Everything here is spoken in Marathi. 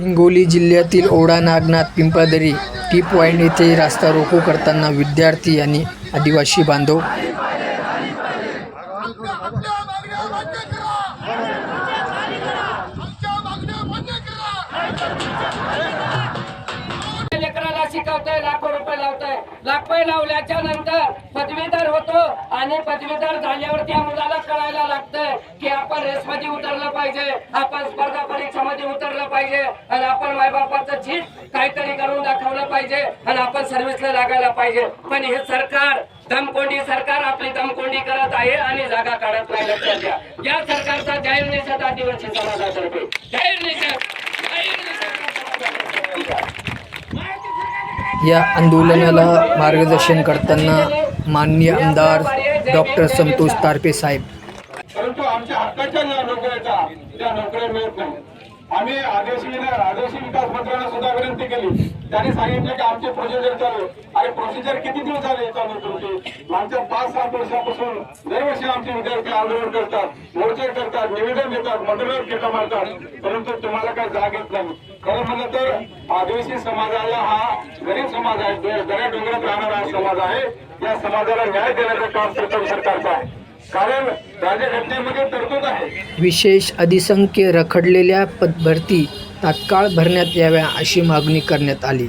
हिंगोली जिल्ह्यातील ओढा नागनाथ पिंपळदरी टी पॉईंट येथे रास्ता रोको करताना विद्यार्थी आणि आदिवासी बांधव शिकवतोय लाखो रुपये लावतोय. लाखो लावल्याच्या नंतर पदवीधर होतो आणि पदवीधर झाल्यावर त्या मुलाला कळायला लागतंय की आपण रेसमध्ये उतरलं पाहिजे. आपण स्पर्धा परीक्षेमध्ये उतर पाहिजे आणि आपण मायबापाचं चीट काहीतरी करून दाखवलं पाहिजे आणि आपण सर्व्हिसला लागायला पाहिजे. पण हे सरकार दमकोंडी सरकार आपली दमकोंडी करत आहे आणि जागा काढत नाही लक्षात घ्या. या सरकारचा जाहीर निषेध आदिवासी समाजातर्फे. जाहीर निषेध. या आंदोलनाला मार्गदर्शन करताना माननीय आमदार डॉक्टर संतोष तारपे साहेब. परंतु आमच्या हक्काच्या ज्या नोकऱ्या आहेत, त्या नोकऱ्या मिळत नाही. आम्ही आदिवासी आदिवासी विकास मंत्र्यांना सुद्धा विनंती केली. त्यांनी सांगितलं की आमचे प्रोसिजर चालू आणि प्रोसिजर किती दिवस झाले चालू तुमची? मागच्या पाच सात वर्षापासून दरवर्षी आमचे विद्यार्थी आंदोलन करतात मोर्चे करतात निवेदन देतात मंडळावर खेटा मारतात. परंतु तुम्हाला काय जाग येत नाही. खरं म्हणलं तर आदिवासी समाजाला हा गरीब समाज आहे. दऱ्या डोंगरात राहणारा हा समाज आहे. या समाजाला न्याय देण्याचं काम प्रथम सरकारचं आहे. विशेष अधिसंख्य रखडलेल्या पदभरती तात्काळ भरण्यात याव्या अशी मागणी करण्यात आली.